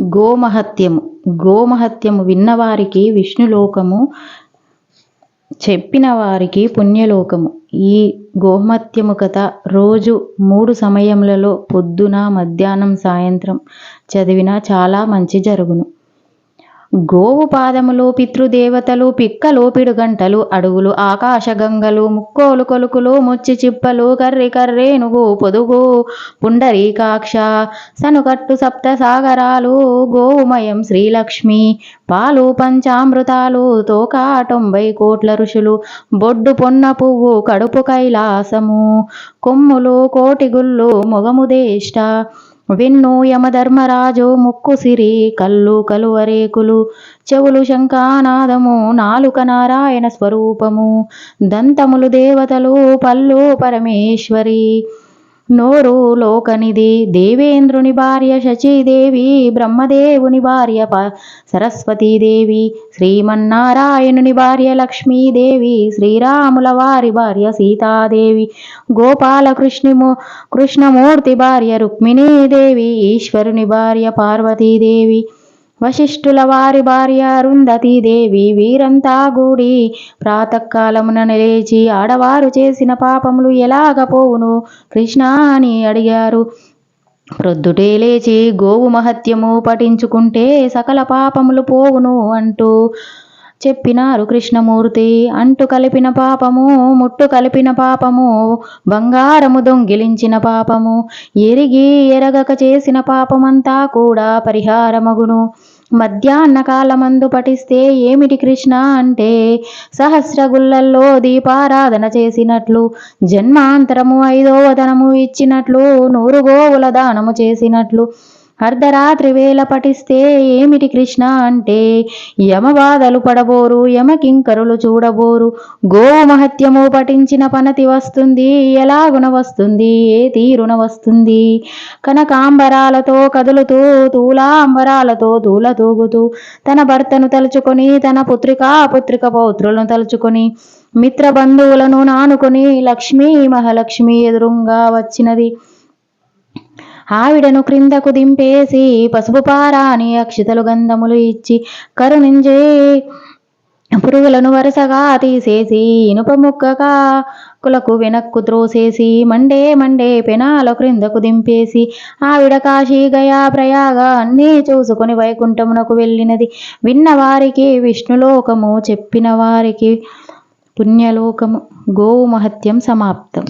గోమహత్యము. గోమహత్యము విన్నవారికి విష్ణులోకము చెప్పిన వారికి పుణ్యలోకము. ఈ గోమత్యము కథ రోజు మూడు సమయములలో పొద్దున మధ్యాహ్నం సాయంత్రం చదివినా చాలా మంచి జరుగును. గోవు పాదములు పితృదేవతలు పిక్కలోపిడు గంటలు అడుగులు ఆకాశగంగలు ముక్కోలు కొలుకులు ముచ్చి చిప్పలు కర్రి కర్రేనుగు పొదుగు పుండరీకాక్ష సనుకట్టు సప్త సాగరాలు గోవుమయం శ్రీలక్ష్మి పాలు పంచామృతాలు తోక తొంభై కోట్ల ఋషులు బొడ్డు పొన్న పువ్వు కడుపు కైలాసము కొమ్ములు కోటిగుళ్ళు మొగముదేష్ట వెన్ను యమధర్మరాజు ముక్కు సిరి కళ్ళు కలువరేకులు చెవులు శంఖానాదము నాలుక నారాయణ స్వరూపము దంతములు దేవతలు పళ్ళు పరమేశ్వరి. నోరు లోకనిధి. దేవేంద్రుని భార్య శచీదేవి బ్రహ్మదేవుని భార్య ప సరస్వతీదేవి శ్రీమన్నారాయణుని భార్య లక్ష్మీదేవి శ్రీరాముల వారి భార్య సీతాదేవి గోపాలకృష్ణము కృష్ణమూర్తి భార్య రుక్మిణీదేవి ఈశ్వరుని భార్య పార్వతీదేవి వశిష్ఠుల వారి భార్య అరుంధతీదేవి వీరంతా గూడి ప్రాతకాలమున లేచి ఆడవారు చేసిన పాపములు ఎలాగ పోవును? కృష్ణ అని అడిగారు. ప్రొద్దుటే లేచి గోవు మహత్యము పఠించుకుంటే సకల పాపములు పోవును అంటూ చెప్పినారు కృష్ణమూర్తి. అంటు కలిపిన పాపము ముట్టు కలిపిన పాపము బంగారము దొంగిలించిన పాపము ఎరిగి ఎరగక చేసిన పాపమంతా కూడా పరిహారమగును. మధ్యాహ్న కాలమందు పఠిస్తే ఏమిటి కృష్ణ అంటే? సహస్రగుళ్ళల్లో దీపారాధన చేసినట్లు జన్మాంతరము ఐదో వదనము ఇచ్చినట్లు నూరు గోవుల దానము చేసినట్లు అర్ధరాత్రి వేళ పఠిస్తే ఏమిటి కృష్ణ అంటే? యమబాధలు పడబోరు యమకింకరులు చూడబోరు. గోమహత్యము పఠించిన పనతి వస్తుంది ఎలాగున వస్తుంది ఏ తీరున వస్తుంది? కనకాంబరాలతో కదులుతూ తూలాంబరాలతో తూల తూగుతూ తన భర్తను తలుచుకొని తన పుత్రికా పుత్రిక పౌత్రులను తలుచుకొని మిత్ర బంధువులను నానుకొని లక్ష్మీ మహాలక్ష్మి ఎదురుంగా వచ్చినది. ఆవిడను క్రిందకు దింపేసి పసుపు పారాని అక్షితలు గంధములు ఇచ్చి కరుణించే పురుగులను వరుసగా తీసేసి ఇనుప ముక్కగా కులకు వెనక్కు త్రోసేసి మండే మండే పెనాల క్రిందకు దింపేసి ఆవిడ కాశీ గయా ప్రయాగ అన్నీ చూసుకుని వైకుంఠమునకు వెళ్ళినది. విన్నవారికి విష్ణులోకము చెప్పిన వారికి పుణ్యలోకము. గోవు మహత్యం సమాప్తం.